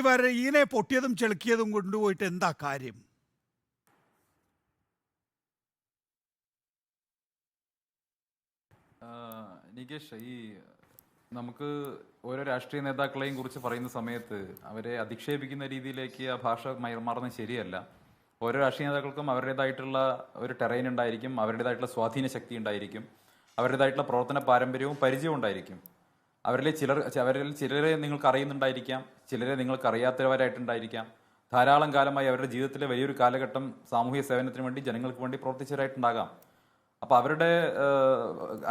സന്ദീപ് വരെ ഈനെ പൊട്ടിയതും ചെളുക്കിയതും കൊണ്ടുപോയിട്ട് എന്താ കാര്യം? നികേഷ് ഈ നമുക്ക് ഓരോ രാഷ്ട്രീയ നേതാക്കളെയും കുറിച്ച് പറയുന്ന സമയത്ത് അവരെ അധിക്ഷേപിക്കുന്ന രീതിയിലേക്ക് ആ ഭാഷ മാറുന്നത് ശരിയല്ല. ഓരോ രാഷ്ട്രീയ നേതാക്കൾക്കും അവരുടേതായിട്ടുള്ള ഒരു ടെറൈൻ ഉണ്ടായിരിക്കും അവരുടേതായിട്ടുള്ള സ്വാധീന ശക്തി ഉണ്ടായിരിക്കും അവരുടേതായിട്ടുള്ള പ്രവർത്തന പാരമ്പര്യവും പരിചയവും ഉണ്ടായിരിക്കും. അവരിലെ ചിലർ അവരിൽ ചിലരെ നിങ്ങൾക്ക് അറിയുന്നുണ്ടായിരിക്കാം. ചിലരെ നിങ്ങൾക്കറിയാത്തവരായിട്ടുണ്ടായിരിക്കാം. ധാരാളം കാലമായി അവരുടെ ജീവിതത്തിലെ വലിയൊരു കാലഘട്ടം സാമൂഹ്യ സേവനത്തിന് വേണ്ടി ജനങ്ങൾക്ക് വേണ്ടി പ്രവർത്തിച്ചവരായിട്ടുണ്ടാകാം. അപ്പൊ അവരുടെ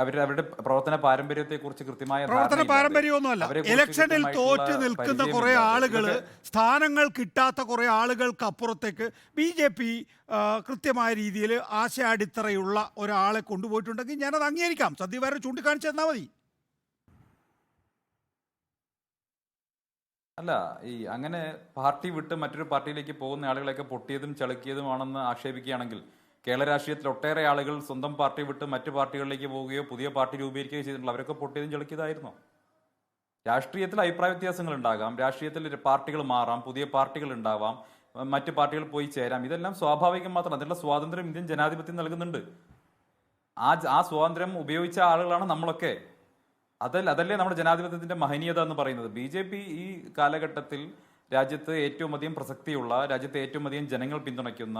അവരുടെ അവരുടെ പ്രവർത്തന പാരമ്പര്യത്തെ കുറിച്ച് കൃത്യമായ പ്രവർത്തന പാരമ്പര്യമൊന്നുമല്ല. ഇലക്ഷനിൽ തോറ്റു നിൽക്കുന്ന കുറെ ആളുകൾ സ്ഥാനങ്ങൾ കിട്ടാത്ത കുറെ ആളുകൾക്ക് അപ്പുറത്തേക്ക് ബി ജെ പി കൃത്യമായ രീതിയിൽ ആശയാടിത്തറയുള്ള ഒരാളെ കൊണ്ടുപോയിട്ടുണ്ടെങ്കിൽ ഞാനത് അംഗീകരിക്കാം. സദ്യവാരെ ചൂണ്ടിക്കാണിച്ചു തന്നാൽ മതി. അല്ല ഈ അങ്ങനെ പാർട്ടി വിട്ട് മറ്റൊരു പാർട്ടിയിലേക്ക് പോകുന്ന ആളുകളെയൊക്കെ പൊട്ടിയതും ചളുക്കിയതുമാണെന്ന് ആക്ഷേപിക്കുകയാണെങ്കിൽ കേരള രാഷ്ട്രീയത്തിൽ ഒട്ടേറെ ആളുകൾ സ്വന്തം പാർട്ടി വിട്ട് മറ്റു പാർട്ടികളിലേക്ക് പോവുകയോ പുതിയ പാർട്ടി രൂപീകരിക്കുകയോ ചെയ്തിട്ടുള്ള അവരൊക്കെ പൊട്ടിയതും ചളുക്കിയതായിരുന്നോ? രാഷ്ട്രീയത്തിൽ അഭിപ്രായ വ്യത്യാസങ്ങൾ ഉണ്ടാകാം. രാഷ്ട്രീയത്തിൽ പാർട്ടികൾ മാറാം പുതിയ പാർട്ടികൾ ഉണ്ടാവാം മറ്റു പാർട്ടികൾ പോയി ചേരാം. ഇതെല്ലാം സ്വാഭാവികം മാത്രം. അതിനുള്ള സ്വാതന്ത്ര്യം ഇന്ത്യൻ ജനാധിപത്യം നൽകുന്നുണ്ട്. ആ ആ സ്വാതന്ത്ര്യം ഉപയോഗിച്ച ആളുകളാണ് നമ്മളൊക്കെ. അതല്ല അതല്ലേ നമ്മുടെ ജനാധിപത്യത്തിന്റെ മഹനീയത എന്ന് പറയുന്നത്. ബി ജെ പി ഈ കാലഘട്ടത്തിൽ രാജ്യത്ത് ഏറ്റവും അധികം പ്രസക്തിയുള്ള രാജ്യത്തെ ഏറ്റവും അധികം ജനങ്ങൾ പിന്തുണയ്ക്കുന്ന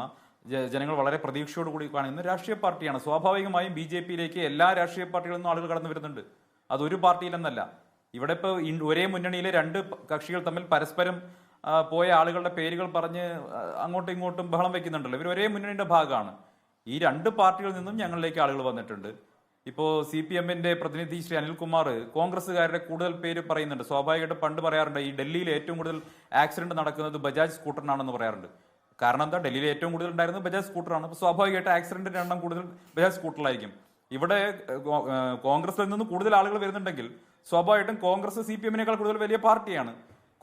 ജനങ്ങൾ വളരെ പ്രതീക്ഷയോടുകൂടി കാണുന്ന രാഷ്ട്രീയ പാർട്ടിയാണ്. സ്വാഭാവികമായും ബി ജെ പിയിലേക്ക് എല്ലാ രാഷ്ട്രീയ പാർട്ടികളിൽ നിന്നും ആളുകൾ കടന്നു വരുന്നുണ്ട്. അതൊരു പാർട്ടിയിലെന്നല്ല. ഇവിടെ ഇപ്പോൾ ഒരേ മുന്നണിയിലെ രണ്ട് കക്ഷികൾ തമ്മിൽ പരസ്പരം പോയ ആളുകളുടെ പേരുകൾ പറഞ്ഞ് അങ്ങോട്ടും ഇങ്ങോട്ടും ബഹളം വെക്കുന്നുണ്ടല്ലോ. ഇവർ ഒരേ മുന്നണിയുടെ ഭാഗമാണ്. ഈ രണ്ട് പാർട്ടികളിൽ നിന്നും ഞങ്ങളിലേക്ക് ആളുകൾ വന്നിട്ടുണ്ട്. ഇപ്പോ സി പി എമ്മിന്റെ പ്രതിനിധി ശ്രീ അനിൽകുമാർ കോൺഗ്രസ്സുകാരുടെ കൂടുതൽ പേര് പറയുന്നുണ്ട്. സ്വാഭാവികമായിട്ടും പണ്ട് പറയാറുണ്ട് ഈ ഡൽഹിയിൽ ഏറ്റവും കൂടുതൽ ആക്സിഡന്റ് നടക്കുന്നത് ബജാജ് സ്കൂട്ടറിനാണെന്ന് പറയാറുണ്ട്. കാരണം എന്താ? ഡൽഹിയിൽ ഏറ്റവും കൂടുതൽ ഉണ്ടായിരുന്നത് ബജാജ് സ്കൂട്ടറാണ്. അപ്പോൾ സ്വാഭാവികമായിട്ട് ആക്സിഡന്റിന്റെ എണ്ണം കൂടുതൽ ബജാജ് സ്കൂട്ടറിലായിരിക്കും. ഇവിടെ കോൺഗ്രസിൽ നിന്ന് കൂടുതൽ ആളുകൾ വരുന്നുണ്ടെങ്കിൽ സ്വാഭാവികമായിട്ടും കോൺഗ്രസ് സി പി എമ്മിനേക്കാൾ കൂടുതൽ വലിയ പാർട്ടിയാണ്.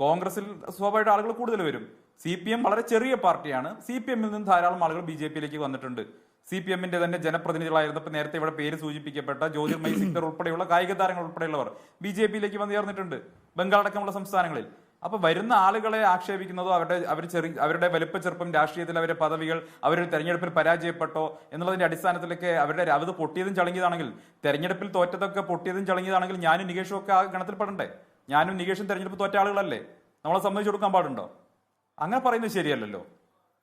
കോൺഗ്രസിൽ സ്വാഭാവികമായിട്ട് ആളുകൾ കൂടുതൽ വരും. സി പി എം വളരെ ചെറിയ പാർട്ടിയാണ്. സി പി എമ്മിൽ നിന്ന് ധാരാളം ആളുകൾ ബി ജെ പിയിലേക്ക് വന്നിട്ടുണ്ട്. സി പി എമ്മിന്റെ തന്നെ ജനപ്രതിനിധികളായിരുന്നപ്പോൾ നേരത്തെ ഇവിടെ പേര് സൂചിപ്പിക്കപ്പെട്ട ജ്യോതിർമയി സിംഗർ ഉൾപ്പെടെയുള്ള കായിക താരങ്ങൾ ഉൾപ്പെടെയുള്ളവർ ബി ജെ പിയിലേക്ക് വന്നു ചേർന്നിട്ടുണ്ട് ബംഗാൾ അടക്കമുള്ള സംസ്ഥാനങ്ങളിൽ. അപ്പൊ വരുന്ന ആളുകളെ ആക്ഷേപിക്കുന്നതോ അവരുടെ അവർ ചെറിയ അവരുടെ വലുപ്പ ചെറുപ്പം രാഷ്ട്രീയത്തിൽ അവരുടെ പദവികൾ അവരുടെ തെരഞ്ഞെടുപ്പിൽ പരാജയപ്പെട്ടോ എന്നുള്ളതിന്റെ അടിസ്ഥാനത്തിലൊക്കെ അവരുടെ അത് പൊട്ടിയതും ചളങ്ങിയതാണെങ്കിൽ തെരഞ്ഞെടുപ്പിൽ തോറ്റതൊക്കെ പൊട്ടിയതും ചളങ്ങിയതാണെങ്കിൽ ഞാനും നികേഷും ഒക്കെ ആ ഗണത്തിൽ പെടണ്ടേ? ഞാനും നികേഷും തെരഞ്ഞെടുപ്പ് തോറ്റ ആളുകളല്ലേ? നമ്മളെ സമ്മതിച്ചു കൊടുക്കാൻ പാടുണ്ടോ? അങ്ങനെ പറയുന്നത് ശരിയല്ലല്ലോ.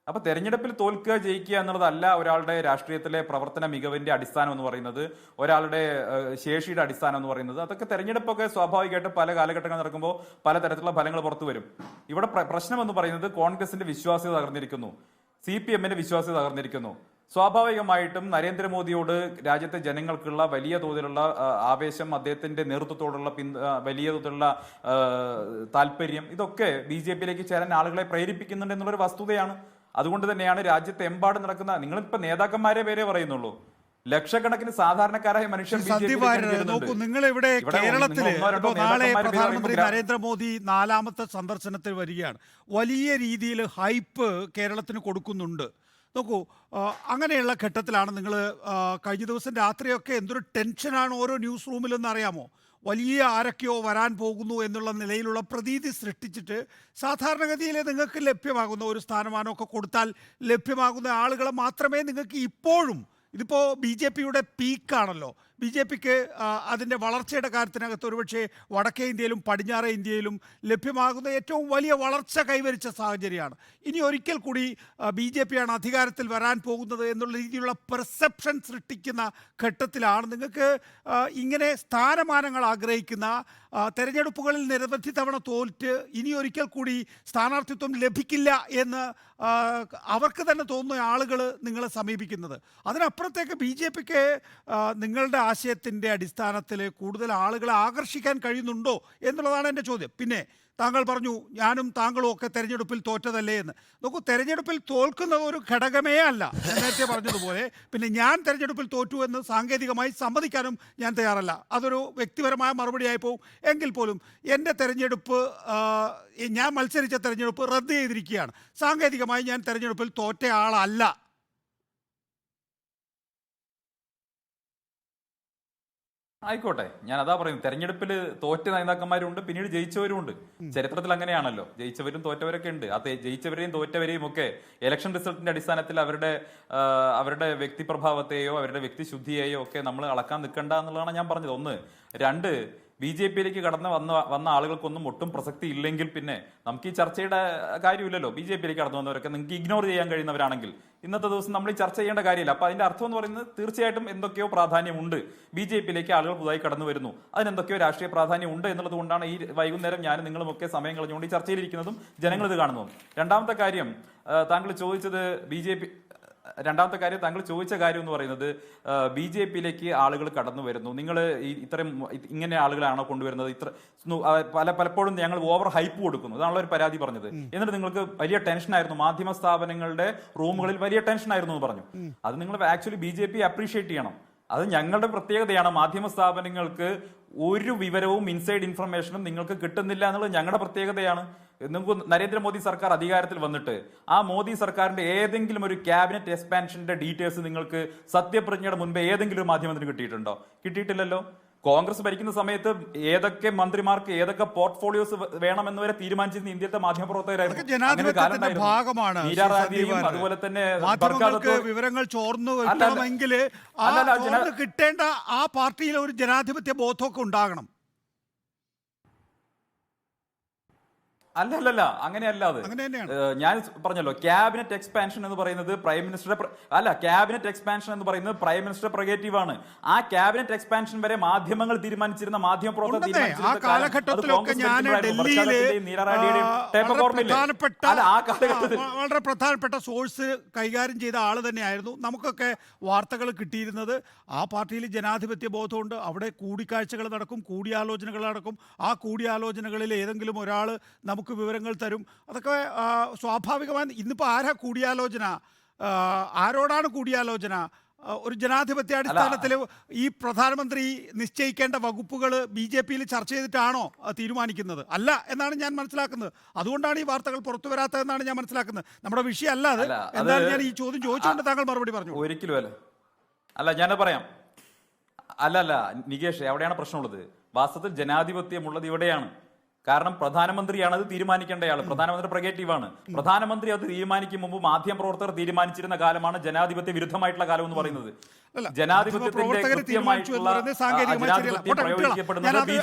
അപ്പൊ തെരഞ്ഞെടുപ്പിൽ തോൽക്കുക ജയിക്കുക എന്നുള്ളതല്ല ഒരാളുടെ രാഷ്ട്രീയത്തിലെ പ്രവർത്തന മികവിന്റെ അടിസ്ഥാനം എന്ന് പറയുന്നത് ഒരാളുടെ ശേഷിയുടെ അടിസ്ഥാനം എന്ന് പറയുന്നത്. അതൊക്കെ തെരഞ്ഞെടുപ്പൊക്കെ സ്വാഭാവികമായിട്ട് പല കാലഘട്ടങ്ങൾ നടക്കുമ്പോൾ പലതരത്തിലുള്ള ഫലങ്ങൾ പുറത്തു വരും. ഇവിടെ പ്രശ്നം എന്ന് പറയുന്നത് കോൺഗ്രസിന്റെ വിശ്വാസ്യത തകർന്നിരിക്കുന്നു. സി പി എമ്മിന്റെ വിശ്വാസ്യത തകർന്നിരിക്കുന്നു. സ്വാഭാവികമായിട്ടും നരേന്ദ്രമോദിയോട് രാജ്യത്തെ ജനങ്ങൾക്കുള്ള വലിയ തോതിലുള്ള ആവേശം അദ്ദേഹത്തിന്റെ നേതൃത്വത്തോടുള്ള പിന്ത വലിയ തോതിലുള്ള താല്പര്യം ഇതൊക്കെ ബി ജെ പിയിലേക്ക് ചേരാൻ ആളുകളെ പ്രേരിപ്പിക്കുന്നുണ്ട് എന്നുള്ളൊരു വസ്തുതയാണ്. അതുകൊണ്ട് തന്നെയാണ് രാജ്യത്ത് എമ്പാടും നടക്കുന്ന നിങ്ങളിപ്പോ നേതാക്കന്മാരെ പേരെ പറയുന്നുള്ളൂ. ലക്ഷക്കണക്കിന് സാധാരണക്കാരായ മനുഷ്യർ. നോക്കൂ നിങ്ങൾ ഇവിടെ കേരളത്തിൽ കേരളത്തിൽ നാളെ പ്രധാനമന്ത്രി നരേന്ദ്രമോദി നാലാമത്തെ സന്ദർശനത്തിൽ വരികയാണ്. വലിയ രീതിയിൽ ഹൈപ്പ് കേരളത്തിന് കൊടുക്കുന്നുണ്ട്. നോക്കൂ അങ്ങനെയുള്ള ഘട്ടത്തിലാണ് നിങ്ങൾ കഴിഞ്ഞ ദിവസം രാത്രിയൊക്കെ എന്തൊരു ടെൻഷനാണ് ഓരോ ന്യൂസ് റൂമിലെന്ന് അറിയാമോ? വലിയ ആരൊക്കെയോ വരാൻ പോകുന്നു എന്നുള്ള നിലയിലുള്ള പ്രതീതി സൃഷ്ടിച്ചിട്ട് സാധാരണഗതിയിൽ നിങ്ങൾക്ക് ലഭ്യമാകുന്ന ഒരു സ്ഥാനമാനമൊക്കെ കൊടുത്താൽ ലഭ്യമാകുന്ന ആളുകളെ മാത്രമേ നിങ്ങൾക്ക് ഇപ്പോഴും ഇതിപ്പോൾ ബി ജെ പിയുടെ പീക്കാണല്ലോ ബി ജെ പിക്ക് അതിന്റെ വളർച്ചയുടെ കാര്യത്തിനകത്ത് ഒരുപക്ഷെ വടക്കേ ഇന്ത്യയിലും പടിഞ്ഞാറേ ഇന്ത്യയിലും ലഭ്യമാകുന്ന ഏറ്റവും വലിയ വളർച്ച കൈവരിച്ച സാഹചര്യമാണ്. ഇനി ഒരിക്കൽ കൂടി ബി ജെ പിയാണ് അധികാരത്തിൽ വരാൻ പോകുന്നത് എന്നുള്ള രീതിയിലുള്ള പെർസെപ്ഷൻ സൃഷ്ടിക്കുന്ന ഘട്ടത്തിലാണ്. നിങ്ങൾക്ക് ഇങ്ങനെ സ്ഥാനമാനങ്ങൾ ആഗ്രഹിക്കുന്ന തെരഞ്ഞെടുപ്പുകളിൽ നിരവധി തവണ തോറ്റ് ഇനി ഒരിക്കൽ കൂടി സ്ഥാനാർത്ഥിത്വം ലഭിക്കില്ല എന്ന് അവർക്ക് തന്നെ തോന്നുന്ന ആളുകൾ നിങ്ങളെ സമീപിക്കുന്നത്. അതിനപ്പുറത്തേക്ക് ബി ജെ പിക്ക് നിങ്ങളുടെ ആശയത്തിന്റെ അടിസ്ഥാനത്തിൽ കൂടുതൽ ആളുകളെ ആകർഷിക്കാൻ കഴിയുന്നുണ്ടോ എന്നുള്ളതാണ് എന്റെ ചോദ്യം. പിന്നെ താങ്കൾ പറഞ്ഞു ഞാനും താങ്കളും ഒക്കെ തെരഞ്ഞെടുപ്പിൽ തോറ്റതല്ലേ എന്ന്. നോക്കൂ തെരഞ്ഞെടുപ്പിൽ തോൽക്കുന്നത് ഒരു ഘടകമേ അല്ല. നേരത്തെ പറഞ്ഞതുപോലെ പിന്നെ ഞാൻ തെരഞ്ഞെടുപ്പിൽ തോറ്റു എന്ന് സാങ്കേതികമായി സമ്മതിക്കാനും ഞാൻ തയ്യാറല്ല. അതൊരു വ്യക്തിപരമായ മറുപടിയായി പോകും എങ്കിൽ പോലും എന്റെ തെരഞ്ഞെടുപ്പ് ഞാൻ മത്സരിച്ച തെരഞ്ഞെടുപ്പ് റദ്ദ് ചെയ്തിരിക്കുകയാണ്. സാങ്കേതികമായി ഞാൻ തെരഞ്ഞെടുപ്പിൽ തോറ്റ ആളല്ല. ആയിക്കോട്ടെ ഞാൻ അതാ പറയും തെരഞ്ഞെടുപ്പിൽ തോറ്റ നേതാക്കന്മാരുണ്ട് പിന്നീട് ജയിച്ചവരും ഉണ്ട് ചരിത്രത്തിൽ അങ്ങനെയാണല്ലോ. ജയിച്ചവരും തോറ്റവരൊക്കെ ഉണ്ട്. ആ തെ- ജയിച്ചവരെയും തോറ്റവരെയും ഒക്കെ ഇലക്ഷൻ റിസൾട്ടിന്റെ അടിസ്ഥാനത്തിൽ അവരുടെ അവരുടെ അവരുടെ വ്യക്തിപ്രഭാവത്തെയോ അവരുടെ വ്യക്തിശുദ്ധിയെയോ ഒക്കെ നമ്മൾ അളക്കാൻ നിൽക്കണ്ട എന്നുള്ളതാണ് ഞാൻ പറഞ്ഞത്. ഒന്ന്. രണ്ട് ബി ജെ പിയിലേക്ക് കടന്ന് വന്ന വന്ന ആളുകൾക്കൊന്നും ഒട്ടും പ്രസക്തി ഇല്ലെങ്കിൽ പിന്നെ നമുക്ക് ഈ ചർച്ചയുടെ കാര്യമില്ലല്ലോ. ബി ജെ പിയിലേക്ക് കടന്നു വന്നവരൊക്കെ നിങ്ങൾക്ക് ഇഗ്നോർ ചെയ്യാൻ കഴിയുന്നവരാണെങ്കിൽ ഇന്നത്തെ ദിവസം നമ്മൾ ഈ ചർച്ച ചെയ്യേണ്ട കാര്യമില്ല. അപ്പൊ അതിന്റെ അർത്ഥം എന്ന് പറയുന്നത് തീർച്ചയായിട്ടും എന്തൊക്കെയോ പ്രാധാന്യമുണ്ട്. ബി ജെ പിയിലേക്ക് ആളുകൾ പുതുതായി കടന്നു വരുന്നു. അതിനെന്തൊക്കെയോ രാഷ്ട്രീയ പ്രാധാന്യം ഉണ്ട് എന്നുള്ളത് കൊണ്ടാണ് ഈ വൈകുന്നേരം ഞാൻ നിങ്ങളും ഒക്കെ സമയം കളഞ്ഞുകൊണ്ട് ഈ ചർച്ചയിലിരിക്കുന്നതും ജനങ്ങൾ ഇത് കാണുന്നതും. രണ്ടാമത്തെ കാര്യം താങ്കൾ ചോദിച്ചത് ബി ജെ പി രണ്ടാമത്തെ കാര്യം താങ്കൾ ചോദിച്ച കാര്യം എന്ന് പറയുന്നത് ബി ജെ പിയിലേക്ക് ആളുകൾ കടന്നു വരുന്നു. നിങ്ങൾ ഇത്രയും ഇങ്ങനെ ആളുകളാണോ കൊണ്ടുവരുന്നത്? ഇത്ര പല പലപ്പോഴും ഞങ്ങൾ ഓവർ ഹൈപ്പ് കൊടുക്കുന്നു. അതാണല്ലോ ഒരു പരാതി പറഞ്ഞത്. എന്നിട്ട് നിങ്ങൾക്ക് വലിയ ടെൻഷൻ ആയിരുന്നു. മാധ്യമ സ്ഥാപനങ്ങളുടെ റൂമുകളിൽ വലിയ ടെൻഷൻ ആയിരുന്നു എന്ന് പറഞ്ഞു. അത് നിങ്ങൾ actually B J P appreciate ചെയ്യണം. അത് ഞങ്ങളുടെ പ്രത്യേകതയാണ്. മാധ്യമ സ്ഥാപനങ്ങൾക്ക് ഒരു വിവരവും ഇൻസൈഡ് ഇൻഫർമേഷനും നിങ്ങൾക്ക് കിട്ടുന്നില്ല എന്നുള്ളത് ഞങ്ങളുടെ പ്രത്യേകതയാണ്. നിങ്ങൾക്ക് നരേന്ദ്രമോദി സർക്കാർ അധികാരത്തിൽ വന്നിട്ട് ആ മോദി സർക്കാരിന്റെ ഏതെങ്കിലും ഒരു ക്യാബിനറ്റ് എക്സ്പാൻഷന്റെ ഡീറ്റെയിൽസ് നിങ്ങൾക്ക് സത്യപ്രജ്ഞയുടെ മുൻപ് ഏതെങ്കിലും ഒരു മാധ്യമത്തിന് കിട്ടിയിട്ടുണ്ടോ? കിട്ടിയിട്ടില്ലല്ലോ. കോൺഗ്രസ് ഭരിക്കുന്ന സമയത്ത് ഏതൊക്കെ മന്ത്രിമാർക്ക് ഏതൊക്കെ പോർട്ട്ഫോളിയോസ് വേണമെന്ന് വരെ തീരുമാനിച്ചിരുന്ന ഇന്ത്യത്തെ മാധ്യമ പ്രവർത്തകരായിരുന്നു അതൊക്കെ അങ്ങനെ ഒരു കാലം ജനാധിപത്യത്തിന്റെ ഭാഗമാണ്. അതുപോലെ തന്നെ വിവരങ്ങൾ ചോർന്ന് കിട്ടേണ്ട ആ പാർട്ടിയിലെ ഒരു ജനാധിപത്യ ബോധമൊക്കെ ഉണ്ടാകണം. അല്ല അല്ല അല്ല അങ്ങനെയല്ല അത് ഞാൻ പറഞ്ഞല്ലോ ക്യാബിനറ്റ് എക്സ്പാൻഷൻ എന്ന് പറയുന്നത് പ്രൈം മിനിസ്റ്ററുടെ അല്ല ക്യാബിനറ്റ് എക്സ്പാൻഷൻ എന്ന് പറയുന്നത് പ്രൈം മിനിസ്റ്റർ പ്രൊഗേറ്റീവ് ആണ്. ആ ക്യാബിനറ്റ് എക്സ്പാൻഷൻ വരെ മാധ്യമങ്ങൾ തീരുമാനിച്ചിരുന്ന മാധ്യമ വളരെ പ്രധാനപ്പെട്ട സോഴ്സ് കൈകാര്യം ചെയ്ത ആൾ തന്നെയായിരുന്നു നമുക്കൊക്കെ വാർത്തകൾ കിട്ടിയിരുന്നത്. ആ പാർട്ടിയിൽ ജനാധിപത്യ ബോധമുണ്ട്. അവിടെ കൂടിക്കാഴ്ചകൾ നടക്കും കൂടിയാലോചനകൾ നടക്കും. ആ കൂടിയാലോചനകളിൽ ഏതെങ്കിലും ഒരാൾ നമുക്ക് വിവരങ്ങൾ തരും. അതൊക്കെ സ്വാഭാവികമായി ഇന്നിപ്പോൾ ആരാ കൂടിയാലോചന? ആരോടാണ് കൂടിയാലോചന? ഒരു ജനാധിപത്യ അടിസ്ഥാനത്തിൽ ഈ പ്രധാനമന്ത്രി നിശ്ചയിക്കേണ്ട വകുപ്പുകൾ ബി ജെ പിയിൽ ചർച്ച ചെയ്തിട്ടാണോ തീരുമാനിക്കുന്നത്? അല്ല എന്നാണ് ഞാൻ മനസ്സിലാക്കുന്നത്. അതുകൊണ്ടാണ് ഈ വാർത്തകൾ പുറത്തു വരാത്തതെന്നാണ് ഞാൻ മനസ്സിലാക്കുന്നത്. നമ്മുടെ വിഷയം അല്ല അത് എന്നാലും ഞാൻ ഈ ചോദ്യം ചോദിച്ചുകൊണ്ട് താങ്കൾ മറുപടി പറഞ്ഞു. ഒരിക്കലും അല്ല. അല്ല ഞാനത് പറയാം. അല്ല അല്ല നികേഷ് എവിടെയാണ് പ്രശ്നമുള്ളത്. വാസ്തവത്തിൽ ജനാധിപത്യമുള്ളത് ഇവിടെയാണ്. കാരണം പ്രധാനമന്ത്രിയാണ് അത് തീരുമാനിക്കേണ്ടയാൾ പ്രധാനമന്ത്രി പ്രഗേറ്റീവാണ്. പ്രധാനമന്ത്രി അത് തീരുമാനിക്കും മുമ്പ് മാധ്യമ പ്രവർത്തകർ തീരുമാനിച്ചിരുന്ന കാലമാണ് ജനാധിപത്യ വിരുദ്ധമായിട്ടുള്ള കാലം എന്ന് പറയുന്നത്. ജനാധിപത്യത്തിന്റെ മാധ്യമപ്രവർത്തകർ കൃത്യമായിട്ടുള്ള. ജനാധിപത്യം പ്രയോഗിക്കപ്പെടുന്നത് ഞാനത് ബി